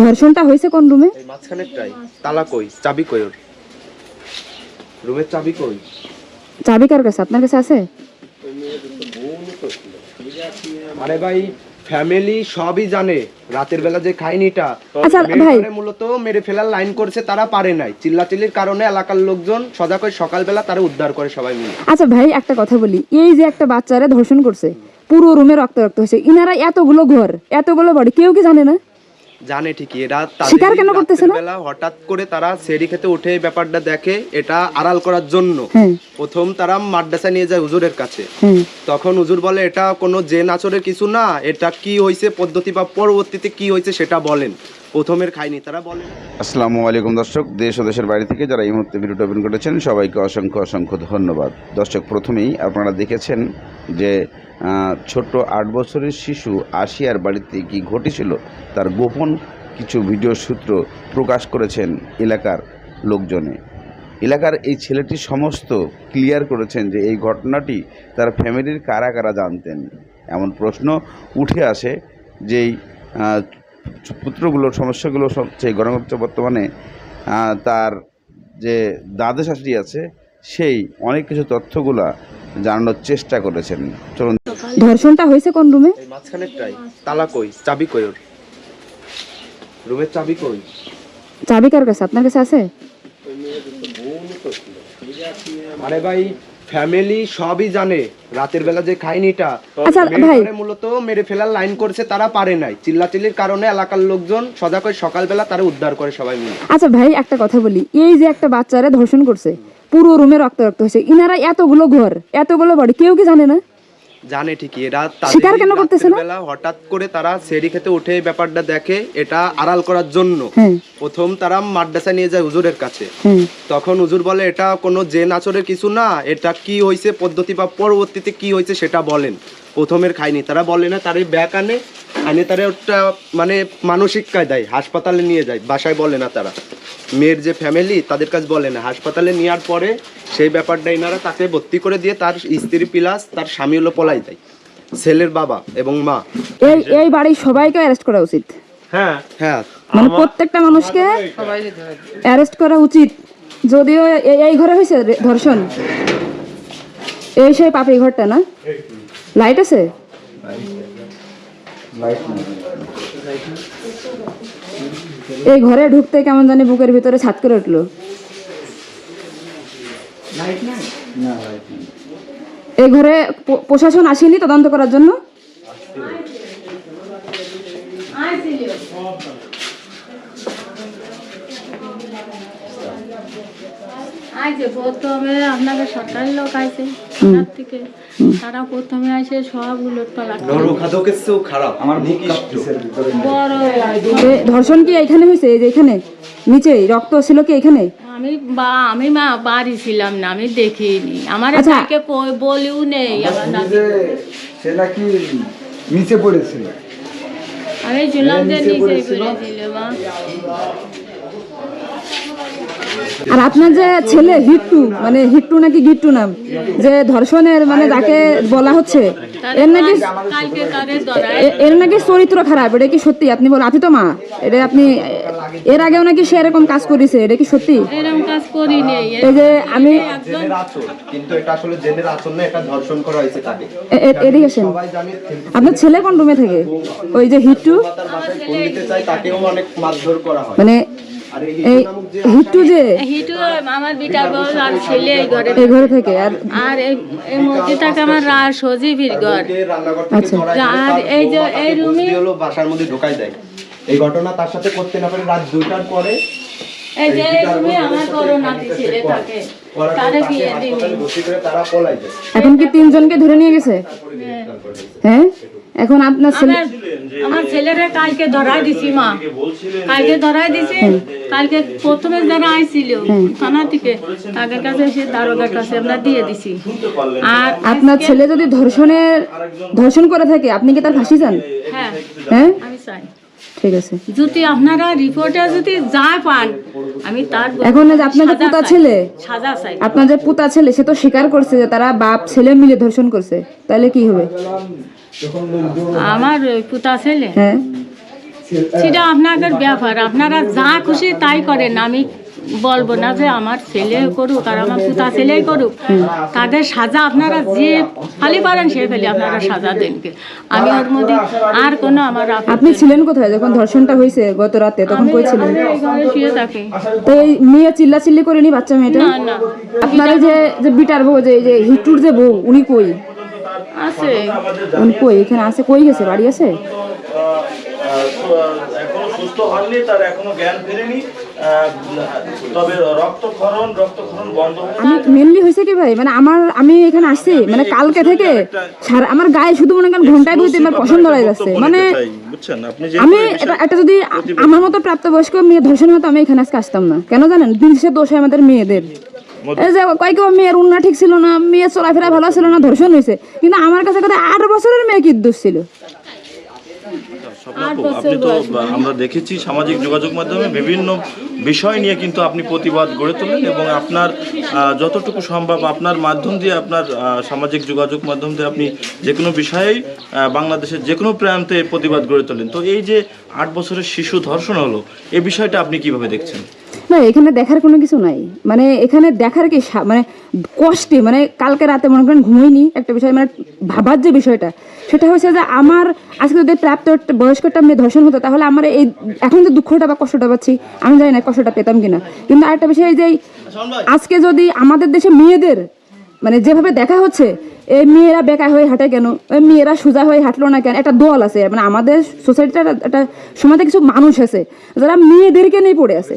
ধর্ষণটা হয়েছে কোন রুমে? মাঝখানেরটাই। তালা কই? চাবি কই ওর? রুমের চাবি কই? চাবি কার কাছে? আপনার কাছে আছে? আরে ভাই ফ্যামিলি সবই জানে। রাতের বেলা যে খাইনিটা আচ্ছা, ভাই। মূলত মেরে ফেলার লাইন করছে তারা পারে নাই। চিল্লাচিল্লির কারণে এলাকার লোকজন সজাগ হয়ে সকালবেলা তারা উদ্ধার করে সবাই মিলে। আচ্ছা ভাই একটা কথা বলি। এই যে একটা বাচ্চারে ধর্ষণ করছে পুরো রুমে রক্ত রক্ত হয়েছে। ইনারা এতগুলো ঘর এতগুলো বাড়ি কেউ কি জানে না? জানে ঠিকই এরা স্বীকার কেন করতেছে না? বেলা হঠাৎ করে তারা সেরি খেতে উঠে এই ব্যাপারটা দেখে এটা আড়াল করার জন্য। প্রথম তারা মাদ্রাসা নিয়ে যায় হুজুরের কাছে। তখন হুজুর বলে এটা কোনো জেন আচরের কিছু না এটা কি হয়েছে পদ্ধতি বা পরবর্তীতে কি হয়েছে সেটা বলেন। প্রথমের খাইনি, তারা বলেন আসসালামু আলাইকুম দর্শক, দেশ ও দেশের বাইরে থেকে যারা এই মুহূর্তে ভিডিওটা ওপেন করেছেন, সবাইকে অসংখ্য অসংখ্য ধন্যবাদ। দর্শক, প্রথমেই আপনারা দেখেছেন যে ছোট্ট আট বছরের শিশু আসিয়ার বাড়িতে কি ঘটেছিল, তার গোপন কিছু ভিডিও সূত্র প্রকাশ করেছেন এলাকার লোকজনে। এলাকার এই ছেলেটি সমস্ত ক্লিয়ার করেছেন যে, এই ঘটনাটি তার ফ্যামিলির কারা কারা জানতেন। এমন প্রশ্ন উঠে আসে যেই পুত্রগুলোর সমস্যাগুলো সবচেয়ে গরম হচ্ছে বর্তমানে আহ, তার যে দাদা শাশুড়ি আছে সেই অনেক কিছু তথ্যগুলা জানানোর চেষ্টা করেছেন। চলুন। ধর্ষণটা হয়েছে কোন রুমে? এই মাঝখানেরটাই তালা কই চাবি কই ওর? রুমের চাবি কই? চাবি কার কাছে? আপনার কাছে আছে? আরে ভাই ফ্যামিলি সবই জানে। রাতের বেলা যে খাইনিটা আচ্ছা, মূলত মেরে ফেলার লাইন করছে তারা পারে নাই। চিল্লাচিল্লির কারণে এলাকার লোকজন সজাগ হয়ে সকালবেলা তারা উদ্ধার করে সবাই মিলে। আচ্ছা ভাই একটা কথা বলি। এই যে একটা বাচ্চারা ধর্ষণ করছে পুরো রুমে রক্ত রক্ত হয়েছে। ইনারা এতগুলো ঘর এতগুলো বাড়ি কেউ কি জানে না? জানে ঠিকই তাদের স্বীকার কেন করতেছে না? বেলা হঠাৎ করে তারা সেরি খেতে উঠে এই ব্যাপারটা দেখে এটা আড়াল করার জন্য। প্রথম তারা মাদ্রাসা নিয়ে যায় হুজুরের কাছে। তখন হুজুর বলে এটা কোনো যে নাচরের কিছু না এটা কি হয়েছে পদ্ধতি বা পরবর্তীতে কি হয়েছে সেটা বলেন। প্রথমের খাইনি। তারা বলে না তার ব্যাক আনে আনে তারা ওটা মানে মানসিক কায়দায় হাসপাতালে নিয়ে যায় বাসায় বলে না তারা। মেয়ের যে ফ্যামিলি তাদের কাছে বলে না। হাসপাতালে নেওয়ার পরে সেই ব্যাপারটা এনারা তাকে ভর্তি করে দিয়ে তার স্ত্রী প্লাস তার স্বামী হলো পলাই দেয় ছেলের বাবা এবং মা। এই এই বাড়ির সবাইকে অ্যারেস্ট করা উচিত। হ্যাঁ। হ্যাঁ। মানে প্রত্যেকটা মানুষকে অ্যারেস্ট করা উচিত। যদিও এই ঘরে হয়েছে রে- ধর্ষণ। এই সেই পাপি ঘরটা না? লাইট আছে? এই ঘরে ঢুকতে কেমন জানি বুকের ভিতরে ছাদ করে উঠল। এই ঘরে প্রশাসন আসেনি তদন্ত করার জন্য? আইছে প্রথমে আপনাকে সরকারি লোক আইছে থেকে তারা প্রথমে আইসে সব উলট পালাট করে। নরখাদকের চেয়েও খারাপ আমার বড় ধর্ষণ কি এখানে হয়েছে এই যে এখানে? নিচে? রক্ত ছিল কি এখানে আমি বা আমি মা বাড়ি ছিলাম না আমি দেখিনি। আমার আচ্ছা। তাকে কই বলিও নেই আমার নাতি। সে নাকি নিচে পড়েছিল আমি শুনলাম যে নিচে পড়েছিল মা। আর আপনার যে ছেলে হিট্টু মানে হিট্টু নাকি গিট্টু নাম যে ধর্ষণের মানে যাকে বলা হচ্ছে এর নাকি কালকে তারে ধরায় এ- এর নাকি চরিত্র খারাপ এটা কি সত্যি? আপনি বল আপনি তো মা এটা আপনি এর আগেও নাকি সে এরকম কাজ করেছে এটা কি সত্যি? এরকম কাজ করি এই যে আমি কিন্তু এটা আসলে জেনের আচর না এটা ধর্ষণ করা হয়েছে তাকে। এ- এ- এদিকে আসেন। আপনার ছেলে কোন রুমে থাকে? ওই যে হিট্টু? তার বাসায় ফোন দিতে চাই তাকেও অনেক মারধর করা হয় মানে এই এই যে? হিটু আমার বিটা বউ আর ছেলে এই ঘরে এই ঘরে থেকে। আর আর এই মসজিদটাকে আমার রা সজীবীর ঘর। আচ্ছা। আর এই যে এই রুমে- হলো বাসার মধ্যে ঢোকাই দেয়। এই ঘটনা তার সাথে করতে না পারে রাত দুইটার পরে এই যে এই রুমে আমার করোনা ছেলে থাকে। এখন কি তিনজনকে ধরে নিয়ে গেছে? হ্যাঁ? এখন আপনার ছেলে আমার ছেলেরে কালকে ধরাই দিছি মা। কালকে ধরাই দিছি কালকে প্রথমে যারা আইছিল থানা থেকে তাদের কাছে এসে দারোগার কাছে আমরা দিয়ে দিছি। আর আপনার ছেলে যদি ধর্ষণের ধর্ষণ করে থাকে আপনি কি তার ফাঁসি চান? হ্যাঁ। হ্যাঁ? আমি চাই। ঠিক আছে। যদি আপনারা রিপোর্টে যদি যা পান আমি তার এখন আপনাদের পুতা ছেলে সাজা চাই। আপনার যে পুতা ছেলে সে তো স্বীকার করছে যে তারা বাপ ছেলে মিলে ধর্ষণ করছে। তাহলে কি হবে? আমার পুতা ছেলে? হ্যাঁ। সেটা আপনাদের ব্যাপার। আপনারা যা খুশি তাই করেন। আমি বলব না যে আমার ছেলে করুক আর আমার পুতা ছেলেই করুক। তাদের সাজা আপনারা যে খালি পারেন সে ফেলে আপনারা সাজা দেনকে আমি ওর মধ্যে আর কোনো আমার আপনি ছিলেন কোথায়? যখন ধর্ষণটা হয়েছে গত রাতে তখন কই ছিলেন? এই শুয়ে থাকি। তো এই মেয়ে চিল্লা চিল্লি করেনি বাচ্চা মেয়েটা? না না। আপনারা যে যে বিটার বউ যে এই যে হিটুর যে বউ উনি কই? আছে। উনি কই? এখানে আছে? কই গেছে? বাড়ি আছে? এখনও সুস্থ হননি তার এখনও জ্ঞান ফেরেনি। তবে রক্তক্ষরণ রক্তক্ষরণ বন্ধ আমি মেনলি হয়েছে কি ভাই? মানে আমার আমি এখানে আসছি মানে কালকে থেকে সারা আমার গায়ে শুধু মনে করেন ঘন্টায় দুই তিনবার পছন্দ হয়ে যাচ্ছে। মানে আমি এটা যদি আমার মতো প্রাপ্তবয়স্ক মেয়ে ধর্ষণ হতো আমি এখানে আজকে আসতাম না। কেন জানেন? দিন শেষে দোষ হয় আমাদের মেয়েদের। এই যে কয় কেউ মেয়ের উন্না ঠিক ছিল না মেয়ের চলাফেরা ভালো ছিল না ধর্ষণ হয়েছে। কিন্তু আমার কাছে কথা আট বছরের মেয়ে কি দোষ ছিল? আপনি তো আমরা দেখেছি সামাজিক যোগাযোগ মাধ্যমে বিভিন্ন বিষয় নিয়ে কিন্তু আপনি প্রতিবাদ গড়ে তোলেন এবং আপনার যতটুকু সম্ভব আপনার মাধ্যম দিয়ে আপনার সামাজিক যোগাযোগ মাধ্যম দিয়ে আপনি যে কোনো বিষয়েই বাংলাদেশের যে কোনো প্রান্তে প্রতিবাদ গড়ে তোলেন। তো এই যে আট বছরের শিশু ধর্ষণ হলো এই বিষয়টা আপনি কীভাবে দেখছেন? না এখানে দেখার কোনো কিছু নাই। মানে এখানে দেখার কি মানে কষ্টে মানে কালকে রাতে মনে করেন ঘুমাইনি একটা বিষয় মানে ভাবার যে বিষয়টা সেটা হচ্ছে যে আমার আজকে যদি প্রাপ্ত বয়স্ক একটা মেয়ে ধর্ষণ হতো তাহলে আমার এই এখন যে দুঃখটা বা কষ্টটা পাচ্ছি আমি জানি না কষ্টটা পেতাম কিনা। কিন্তু আরেকটা বিষয় এই যে আজকে যদি আমাদের দেশে মেয়েদের মানে যেভাবে দেখা হচ্ছে এই মেয়েরা বেকা হয়ে হাঁটে কেন? এই মেয়েরা সোজা হয়ে হাঁটলো না কেন? একটা দল আছে মানে আমাদের সোসাইটিটা একটা সমাজে কিছু মানুষ আছে, যারা মেয়েদেরকে নিয়ে পড়ে আছে।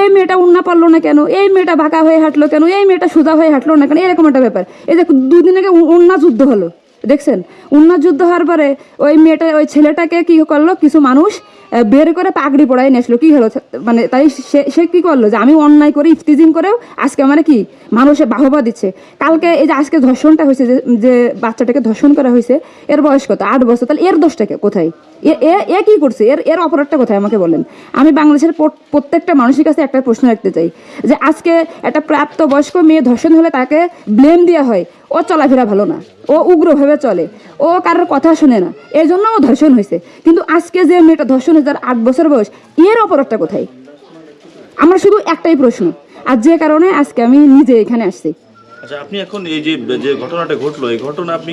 এই মেয়েটা উন্না পারল না কেন? এই মেয়েটা বাঁকা হয়ে হাঁটলো কেন? এই মেয়েটা সোজা হয়ে হাঁটলো না কেন? এরকম একটা ব্যাপার। এই যে দুদিন আগে উন্না যুদ্ধ হলো, দেখছেন? উন্না যুদ্ধ হওয়ার পরে ওই মেয়েটা, ওই ছেলেটাকে কি করল? কিছু মানুষ বের করে পাগড়ি পড়াই নিয়ে আসলো কি হলো? মানে তাই সে সে কি করল? যে আমি অন্যায় করে ইফতিজিং করেও আজকে মানে কি মানুষে বাহবা দিচ্ছে। কালকে এই যে আজকে ধর্ষণটা হয়েছে যে যে বাচ্চাটাকে ধর্ষণ করা হয়েছে, এর বয়স কত? আট বছর। তাহলে এর দোষটাকে কোথায়? এ- এ কি করছে? এর এর অপরাধটা কোথায়? আমাকে বলেন। আমি বাংলাদেশের প্রত্যেকটা মানুষের কাছে একটা প্রশ্ন রাখতে চাই। যে আজকে একটা প্রাপ্ত বয়স্ক মেয়ে ধর্ষণ হলে তাকে ব্লেম দেওয়া হয়। ও চলাফেরা ভালো না ও উগ্রভাবে চলে ও কারোর কথা শুনে না এই জন্য ও ধর্ষণ হয়েছে। কিন্তু আজকে যে মেয়েটা ধর্ষণ হয়েছে তার আট বছর বয়স এর অপরাধটা কোথায়? আমার শুধু একটাই প্রশ্ন আর যে কারণে আজকে আমি নিজে এখানে আসছি। আচ্ছা আপনি এখন এই যে যে ঘটনাটা ঘটলো এই ঘটনা আপনি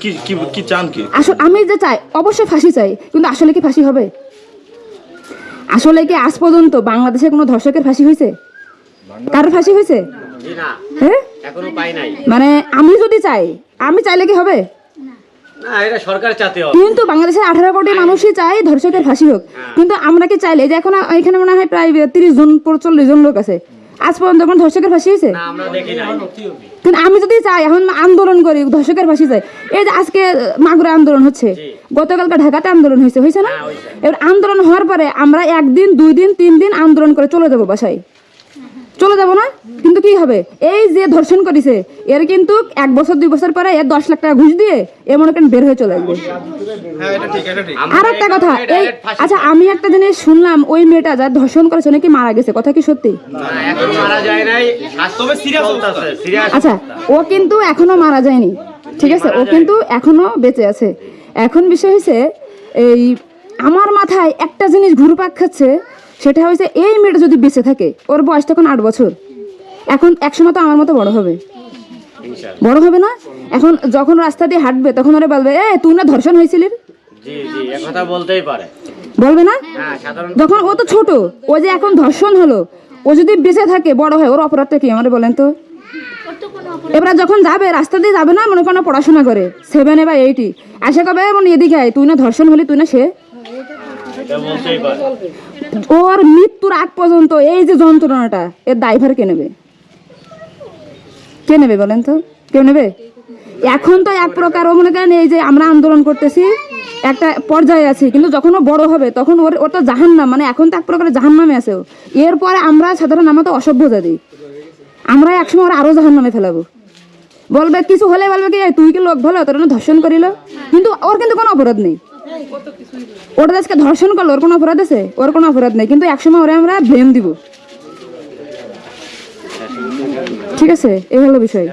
কি কি কি চান কি? আসলে আমি যে চাই অবশ্যই ফাঁসি চাই কিন্তু আসলে কি ফাঁসি হবে? আসলে কি আজ পর্যন্ত বাংলাদেশে কোনো ধর্ষকের ফাঁসি হয়েছে? কারোর ফাঁসি হয়েছে? হ্যাঁ? এখনও পাই নাই। মানে আমি যদি চাই আমি চাইলে কি হবে? না এটা সরকার চাতে হবে। কিন্তু বাংলাদেশের আঠারো কোটি মানুষই চাই ধর্ষকের ফাঁসি হোক। কিন্তু আমরা কি চাইলে? যে এখন এখানে মনে হয় প্রায় তিরিশ জন চল্লিশ জন লোক আছে। আজ পর্যন্ত কোনো ধর্ষকের ফাঁসি হয়েছে? কিন্তু আমি যদি চাই এখন আন্দোলন করি ধর্ষকের ফাঁসি চাই। এই যে আজকে মাগুরা আন্দোলন হচ্ছে। গতকালকে ঢাকাতে আন্দোলন হয়েছে হয়েছে না? এবার আন্দোলন হওয়ার পরে আমরা একদিন দুই দিন তিন দিন আন্দোলন করে চলে যাব বাসায়। চলে যাব না? কিন্তু কি হবে? এই যে ধর্ষণ করেছে, এর কিন্তু এক বছর, দুই বছর পরে এর দশ লাখ টাকা ঘুষ দিয়ে এ মনে করেন বের হয়ে চলে আসবে। আর একটা কথা, এই আচ্ছা আমি একটা জিনিস শুনলাম, ওই মেয়েটা যা ধর্ষণ করেছে নাকি মারা গেছে? কথা কি সত্যি? আচ্ছা ও কিন্তু এখনও মারা যায়নি, ঠিক আছে? ও কিন্তু এখনও বেঁচে আছে। এখন বিষয় হয়েছে এই, আমার মাথায় একটা জিনিস ঘুরপাক খাচ্ছে সেটা হয়েছে এই মেয়েটা যদি বেঁচে থাকে ওর বয়স তখন আট বছর। এখন একসময় তো আমার মতো বড় হবে। বড় হবে না? এখন যখন রাস্তা দিয়ে হাঁটবে তখন ওরা বলবে এ তুই না ধর্ষণ হয়েছিলি বলবে না? হ্যাঁ সাধারণ যখন ও তো ছোট ও যে এখন ধর্ষণ হলো ও যদি বেঁচে থাকে বড় হয় ওর অপরাধটা কি? আমার বলেন তো। এবার যখন যাবে রাস্তা দিয়ে যাবে না মনে করেন পড়াশোনা করে সেভেনে বা এইটি আশা কবে? মনে এদিকে আয় তুই না ধর্ষণ হলি তুই না সে? ওর মৃত্যুর আগ পর্যন্ত এই যে যন্ত্রণাটা এর দায়ভার কে নেবে? কে নেবে বলেন তো? কেউ নেবে? এখন তো এক প্রকার ও মনে করেন এই যে আমরা আন্দোলন করতেছি একটা পর্যায়ে আছি কিন্তু যখন ও বড় হবে তখন ওর ওর তো জাহান্নাম মানে এখন তো এক প্রকার জাহান্নামে আছে এরপরে আমরা সাধারণ আমরা তো অসভ্য জাতি। আমরা একসময় ওর আরও জাহান্নামে ফেলাবো। বলবে কিছু হলে বলবে কি "এই, তুই কি লোক ভালো? তোর ধর্ষণ করিল? কিন্তু ওর কিন্তু কোনো অপরাধ নেই। ওটা আজকে ধর্ষণ করল, ওর কোনো অপরাধ আছে? ওর কোনো অপরাধ নেই, কিন্তু একসময় ওরে আমরা ব্লেম দিব। ঠিক আছে, এই হলো বিষয়।